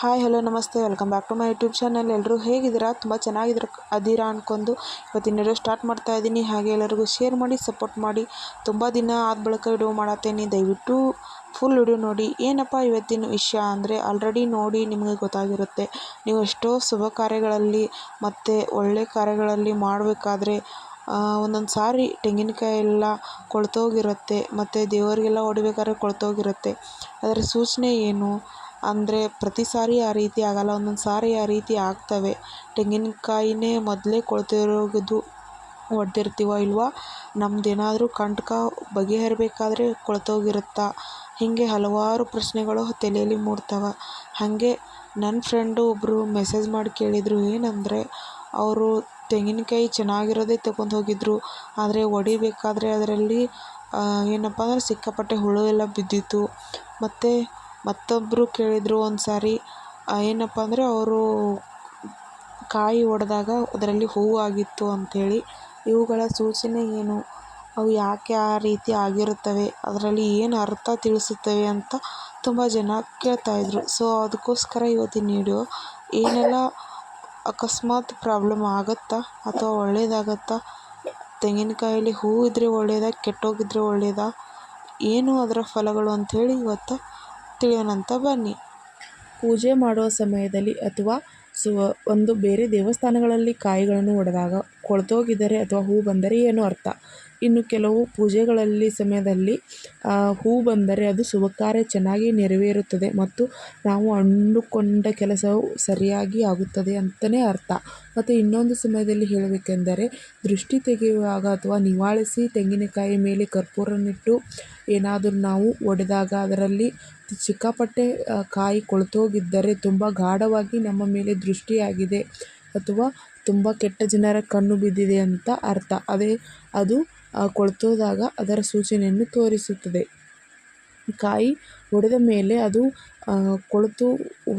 Hi hello ನಮಸ್ತೆ. Welcome back to my YouTube channel ಎಲ್ಲರೂ ಹೇಗಿದ್ದೀರಾ? ತುಂಬ ಚೆನ್ನಾಗಿದ್ರ ಅದೀರಾ ಅಂದ್ಕೊಂಡು ಇವತ್ತಿನ ವಿಡಿಯೋ ಸ್ಟಾರ್ಟ್ ಮಾಡ್ತಾ ಇದ್ದೀನಿ. ಹಾಗೆ ಎಲ್ಲರಿಗೂ ಶೇರ್ ಮಾಡಿ ಸಪೋರ್ಟ್ ಮಾಡಿ. ತುಂಬ ದಿನ ಆದ ಬಳಿಕ ವಿಡಿಯೋ ಮಾಡತ್ತೇನೆ. ದಯವಿಟ್ಟು ಫುಲ್ ವಿಡಿಯೋ ನೋಡಿ. ಏನಪ್ಪ ಇವತ್ತಿನ ವಿಷಯ ಅಂದರೆ ಆಲ್ರೆಡಿ ನೋಡಿ ನಿಮಗೆ ಗೊತ್ತಾಗಿರುತ್ತೆ. ನೀವು ಎಷ್ಟೋ ಶುಭ ಕಾರ್ಯಗಳಲ್ಲಿ ಮತ್ತು ಒಳ್ಳೆ ಕಾರ್ಯಗಳಲ್ಲಿ ಮಾಡಬೇಕಾದ್ರೆ ಒಂದೊಂದು ಸಾರಿ ತೆಂಗಿನಕಾಯಿ ಎಲ್ಲ ಕೊಳ್ತೋಗಿರುತ್ತೆ, ಮತ್ತು ದೇವರಿಗೆಲ್ಲ ಹೊಡಿಬೇಕಾದ್ರೆ ಕೊಳ್ತೋಗಿರುತ್ತೆ. ಅದರ ಸೂಚನೆ ಏನು? ಅಂದರೆ ಪ್ರತಿ ಸಾರಿ ಆ ರೀತಿ ಆಗಲ್ಲ, ಒಂದೊಂದು ಸಾರಿ ಆ ರೀತಿ ಆಗ್ತವೆ. ತೆಂಗಿನಕಾಯಿನೇ ಮೊದಲೇ ಕೊಳೆತಿರೋದು ಒಡೆದಿರ್ತೀವೋ ಇಲ್ವಾ ನಮ್ಮದೇನಾದ್ರೂ ಕಂಟಕ ಬಗೆಹರಿಬೇಕಾದ್ರೆ ಕೊಳೆತೋಗಿರುತ್ತಾ? ಹೀಗೆ ಹಲವಾರು ಪ್ರಶ್ನೆಗಳು ತಲೆಯಲ್ಲಿ ಮೂಡ್ತವೆ. ಹಾಗೆ ನನ್ನ ಫ್ರೆಂಡು ಒಬ್ಬರು ಮೆಸೇಜ್ ಮಾಡಿ ಕೇಳಿದರು, ಏನಂದರೆ ಅವರು ತೆಂಗಿನಕಾಯಿ ಚೆನ್ನಾಗಿರೋದೇ ತಗೊಂಡು ಹೋಗಿದ್ರು ಆದರೆ ಒಡಿಬೇಕಾದ್ರೆ ಅದರಲ್ಲಿ ಏನಪ್ಪ ಅಂದರೆ ಸಿಕ್ಕಾಪಟ್ಟೆ ಹುಳು ಎಲ್ಲ ಬಿದ್ದಿತ್ತು. ಮತ್ತು ಮತ್ತೊಬ್ಬರು ಕೇಳಿದರು ಒಂದು ಸಾರಿ ಏನಪ್ಪ ಅಂದರೆ ಅವರು ಕಾಯಿ ಒಡೆದಾಗ ಅದರಲ್ಲಿ ಹೂವು ಆಗಿತ್ತು ಅಂಥೇಳಿ ಇವುಗಳ ಸೂಚನೆ ಏನು? ಅವು ಯಾಕೆ ಆ ರೀತಿ ಆಗಿರುತ್ತವೆ? ಅದರಲ್ಲಿ ಏನು ಅರ್ಥ ತಿಳಿಸುತ್ತವೆ? ಅಂತ ತುಂಬ ಜನ ಕೇಳ್ತಾಯಿದ್ರು ಸೊ, ಅದಕ್ಕೋಸ್ಕರ ಇವತ್ತಿನ ವಿಡಿಯೋ ಏನೆಲ್ಲ ಅಕಸ್ಮಾತ್ ಪ್ರಾಬ್ಲಮ್ ಆಗುತ್ತಾ ಅಥವಾ ಒಳ್ಳೆಯದಾಗತ್ತಾ ತೆಂಗಿನಕಾಯಲ್ಲಿ ಹೂವು ಇದ್ದರೆ ಒಳ್ಳೆಯದಾ ಕೆಟ್ಟೋಗಿದ್ರೆ ಒಳ್ಳೆಯದಾ ಏನು ಅದರ ಫಲಗಳು ಅಂಥೇಳಿ ಇವತ್ತು ತಿಳಿಯೋಣಂತ ಬನ್ನಿ. ಪೂಜೆ ಮಾಡುವ ಸಮಯದಲ್ಲಿ ಅಥವಾ ಸೊ ಒಂದು ಬೇರೆ ದೇವಸ್ಥಾನಗಳಲ್ಲಿ ಕಾಯಿಗಳನ್ನು ಒಡೆದಾಗ ಕೊಳ್ತೋಗಿದ್ದರೆ ಅಥವಾ ಹೂ ಬಂದರೆ ಏನು ಅರ್ಥ. ಇನ್ನು ಕೆಲವು ಪೂಜೆಗಳಲ್ಲಿ ಸಮಯದಲ್ಲಿ ಹೂ ಬಂದರೆ ಅದು ಶುಭ ಕಾರ್ಯ ಚೆನ್ನಾಗಿ ನೆರವೇರುತ್ತದೆ ಮತ್ತು ನಾವು ಅಂದುಕೊಂಡ ಕೆಲಸವು ಸರಿಯಾಗಿ ಆಗುತ್ತದೆ ಅಂತಲೇ ಅರ್ಥ. ಮತ್ತು ಇನ್ನೊಂದು ಸಮಯದಲ್ಲಿ ಹೇಳಬೇಕೆಂದರೆ, ದೃಷ್ಟಿ ತೆಗೆಯುವಾಗ ಅಥವಾ ನಿವಾಳಿಸಿ ತೆಂಗಿನಕಾಯಿ ಮೇಲೆ ಕರ್ಪೂರನಿಟ್ಟು ಏನಾದರೂ ನಾವು ಒಡೆದಾಗ ಅದರಲ್ಲಿ ಸಿಕ್ಕಾಪಟ್ಟೆ ಕಾಯಿ ಕೊಳೆತೋಗಿದ್ದರೆ ತುಂಬ ಗಾಢವಾಗಿ ನಮ್ಮ ಮೇಲೆ ದೃಷ್ಟಿಯಾಗಿದೆ ಅಥವಾ ತುಂಬ ಕೆಟ್ಟ ಜನರ ಕಣ್ಣು ಬಿದ್ದಿದೆ ಅಂತ ಅರ್ಥ. ಅದೇ ಅದು ಕೊಳ್ತೋದಾಗ ಅದರ ಸೂಚನೆಯನ್ನು ತೋರಿಸುತ್ತದೆ. ಕಾಯಿ ಒಡೆದ ಮೇಲೆ ಅದು ಕೊಳೆತು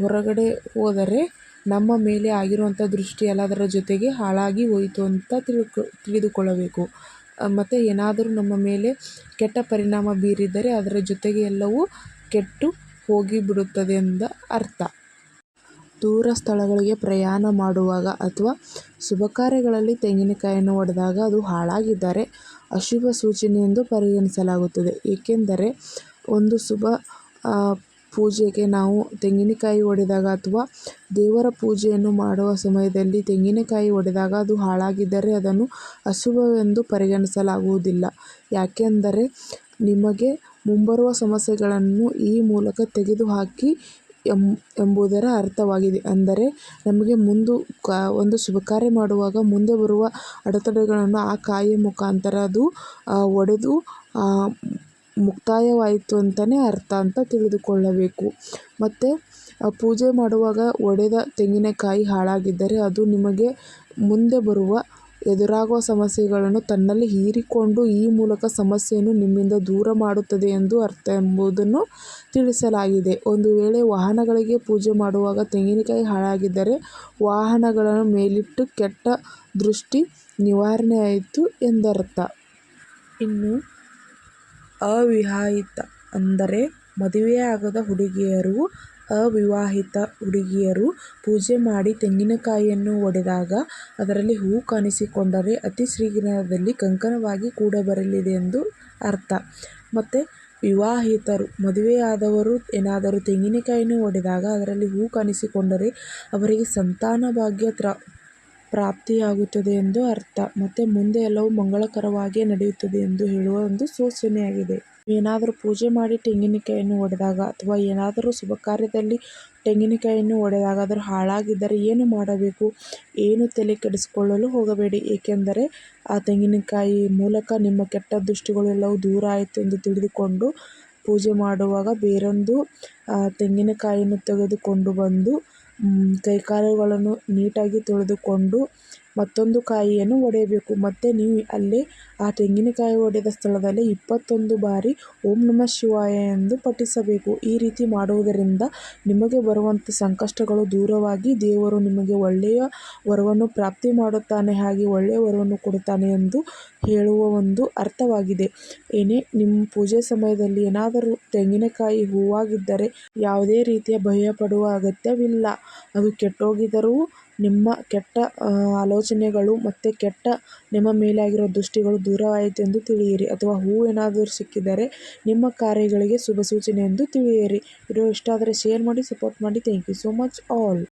ಹೊರಗಡೆ ಹೋದರೆ ನಮ್ಮ ಮೇಲೆ ಆಗಿರುವಂಥ ದೃಷ್ಟಿ ಎಲ್ಲದರ ಜೊತೆಗೆ ಹಾಳಾಗಿ ಹೋಯಿತು ಅಂತ ತಿಳ್ಕೊ, ತಿಳಿದುಕೊಳ್ಳಬೇಕು. ಮತ್ತು ಏನಾದರೂ ನಮ್ಮ ಮೇಲೆ ಕೆಟ್ಟ ಪರಿಣಾಮ ಬೀರಿದರೆ ಅದರ ಜೊತೆಗೆ ಎಲ್ಲವೂ ಕೆಟ್ಟು ಹೋಗಿಬಿಡುತ್ತದೆ ಎಂದ ಅರ್ಥ. ದೂರ ಸ್ಥಳಗಳಿಗೆ ಪ್ರಯಾಣ ಮಾಡುವಾಗ ಅಥವಾ ಶುಭ ಕಾರ್ಯಗಳಲ್ಲಿ ತೆಂಗಿನಕಾಯಿಯನ್ನು ಒಡೆದಾಗ ಅದು ಹಾಳಾಗಿದ್ದರೆ ಅಶುಭ ಸೂಚನೆ ಎಂದು ಪರಿಗಣಿಸಲಾಗುತ್ತದೆ. ಏಕೆಂದರೆ ಒಂದು ಶುಭ ಪೂಜೆಗೆ ನಾವು ತೆಂಗಿನಕಾಯಿ ಒಡೆದಾಗ ಅಥವಾ ದೇವರ ಪೂಜೆಯನ್ನು ಮಾಡುವ ಸಮಯದಲ್ಲಿ ತೆಂಗಿನಕಾಯಿ ಒಡೆದಾಗ ಅದು ಹಾಳಾಗಿದ್ದರೆ ಅದನ್ನು ಅಶುಭವೆಂದು ಪರಿಗಣಿಸಲಾಗುವುದಿಲ್ಲ. ಯಾಕೆಂದರೆ ನಿಮಗೆ ಮುಂಬರುವ ಸಮಸ್ಯೆಗಳನ್ನು ಈ ಮೂಲಕ ತೆಗೆದುಹಾಕಿ ಎಂಬುದರ ಅರ್ಥವಾಗಿದೆ. ಅಂದರೆ, ನಮಗೆ ಮುಂದು ಒಂದು ಶುಭ ಕಾರ್ಯ ಮಾಡುವಾಗ ಮುಂದೆ ಬರುವ ಅಡೆತಡೆಗಳನ್ನು ಆ ಕಾಯಿಯ ಮುಖಾಂತರ ಅದು ಒಡೆದು ಮುಕ್ತಾಯವಾಯಿತು ಅಂತಲೇ ಅರ್ಥ ಅಂತ ತಿಳಿದುಕೊಳ್ಳಬೇಕು. ಮತ್ತು ಪೂಜೆ ಮಾಡುವಾಗ ಒಡೆದ ತೆಂಗಿನಕಾಯಿ ಹಾಳಾಗಿದ್ದರೆ ಅದು ನಿಮಗೆ ಮುಂದೆ ಬರುವ ಎದುರಾಗುವ ಸಮಸ್ಯೆಗಳನ್ನು ತನ್ನಲ್ಲಿ ಹೀರಿಕೊಂಡು ಈ ಮೂಲಕ ಸಮಸ್ಯೆಯನ್ನು ನಿಮ್ಮಿಂದ ದೂರ ಮಾಡುತ್ತದೆ ಎಂದು ಅರ್ಥ ಎಂಬುದನ್ನು ತಿಳಿಸಲಾಗಿದೆ. ಒಂದು ವೇಳೆ ವಾಹನಗಳಿಗೆ ಪೂಜೆ ಮಾಡುವಾಗ ತೆಂಗಿನಕಾಯಿ ಹಾಳಾಗಿದ್ದರೆ ವಾಹನಗಳನ್ನು ಮೇಲಿಟ್ಟು ಕೆಟ್ಟ ದೃಷ್ಟಿ ನಿವಾರಣೆಯಾಯಿತು ಎಂದರ್ಥ. ಇನ್ನು ಅವಿವಾಹಿತ ಅಂದರೆ ಮದುವೆಯಾಗದ ಹುಡುಗಿಯರು ಅವಿವಾಹಿತ ಹುಡುಗಿಯರು ಪೂಜೆ ಮಾಡಿ ತೆಂಗಿನಕಾಯಿಯನ್ನು ಒಡೆದಾಗ ಅದರಲ್ಲಿ ಹೂ ಕಾಣಿಸಿಕೊಂಡರೆ ಅತಿ ಶೀಘ್ರದಲ್ಲಿ ಕಂಕಣವಾಗಿ ಕೂಡ ಬರಲಿದೆ ಎಂದು ಅರ್ಥ. ಮತ್ತು ವಿವಾಹಿತರು, ಮದುವೆಯಾದವರು ಏನಾದರೂ ತೆಂಗಿನಕಾಯಿಯನ್ನು ಒಡೆದಾಗ ಅದರಲ್ಲಿ ಹೂ ಕಾಣಿಸಿಕೊಂಡರೆ ಅವರಿಗೆ ಸಂತಾನ ಭಾಗ್ಯ ಪ್ರಾಪ್ತಿಯಾಗುತ್ತದೆ ಎಂದು ಅರ್ಥ. ಮತ್ತು ಮುಂದೆ ಎಲ್ಲವೂ ಮಂಗಳಕರವಾಗಿಯೇ ನಡೆಯುತ್ತದೆ ಎಂದು ಹೇಳುವ ಒಂದು ಸೂಚನೆಯಾಗಿದೆ. ಏನಾದರೂ ಪೂಜೆ ಮಾಡಿ ತೆಂಗಿನಕಾಯಿಯನ್ನು ಒಡೆದಾಗ ಅಥವಾ ಏನಾದರೂ ಶುಭ ಕಾರ್ಯದಲ್ಲಿ ತೆಂಗಿನಕಾಯಿಯನ್ನು ಒಡೆದಾಗ ಅದರ ಹಾಳಾಗಿದ್ದರೆ ಏನು ಮಾಡಬೇಕು? ಏನು ತಲೆ ಕೆಡಿಸಿಕೊಳ್ಳಲು ಹೋಗಬೇಡಿ. ಏಕೆಂದರೆ ಆ ತೆಂಗಿನಕಾಯಿ ಮೂಲಕ ನಿಮ್ಮ ಕೆಟ್ಟ ದೃಷ್ಟಿಗಳೆಲ್ಲವೂ ದೂರ ಆಯಿತು ಎಂದು ತಿಳಿದುಕೊಂಡು ಪೂಜೆ ಮಾಡುವಾಗ ಬೇರೊಂದು ತೆಂಗಿನಕಾಯಿಯನ್ನು ತೆಗೆದುಕೊಂಡು ಬಂದು ಕೈಕಾಲುಗಳನ್ನು ನೀಟಾಗಿ ತೊಳೆದುಕೊಂಡು ಮತ್ತೊಂದು ಕಾಯಿಯನ್ನು ಒಡೆಯಬೇಕು. ಮತ್ತೆ ನೀವು ಅಲ್ಲೇ ಆ ತೆಂಗಿನಕಾಯಿ ಒಡೆದ ಸ್ಥಳದಲ್ಲಿ ಇಪ್ಪತ್ತೊಂದು ಬಾರಿ ಓಂ ನಮಃ ಶಿವಾಯ ಎಂದು ಪಠಿಸಬೇಕು. ಈ ರೀತಿ ಮಾಡುವುದರಿಂದ ನಿಮಗೆ ಬರುವಂಥ ಸಂಕಷ್ಟಗಳು ದೂರವಾಗಿ ದೇವರು ನಿಮಗೆ ಒಳ್ಳೆಯ ವರವನ್ನು ಪ್ರಾಪ್ತಿ ಮಾಡುತ್ತಾನೆ, ಹಾಗೆ ಒಳ್ಳೆಯ ವರವನ್ನು ಕೊಡುತ್ತಾನೆ ಎಂದು ಹೇಳುವ ಒಂದು ಅರ್ಥವಾಗಿದೆ. ಏನೇ, ನಿಮ್ಮ ಪೂಜೆ ಸಮಯದಲ್ಲಿ ಏನಾದರೂ ತೆಂಗಿನಕಾಯಿ ಹೂವಾಗಿದ್ದರೆ ಯಾವುದೇ ರೀತಿಯ ಭಯಪಡುವ ಅಗತ್ಯವಿಲ್ಲ. ಅದು ಕೆಟ್ಟೋಗಿದರೂ ನಿಮ್ಮ ಕೆಟ್ಟ ಆಲೋಚನೆಗಳು ಮತ್ತು ಕೆಟ್ಟ ನಿಮ್ಮ ಮೇಲಾಗಿರೋ ದೃಷ್ಟಿಗಳು ದೂರವಾಯಿತು ಎಂದು ತಿಳಿಯಿರಿ. ಅಥವಾ ಹೂವು ಏನಾದರೂ ಸಿಕ್ಕಿದರೆ ನಿಮ್ಮ ಕಾರ್ಯಗಳಿಗೆ ಶುಭ ಸೂಚನೆ ಎಂದು ತಿಳಿಯಿರಿ. ವಿಡಿಯೋ ಇಷ್ಟ ಆದರೆ ಶೇರ್ ಮಾಡಿ, ಸಪೋರ್ಟ್ ಮಾಡಿ. Thank you so much all.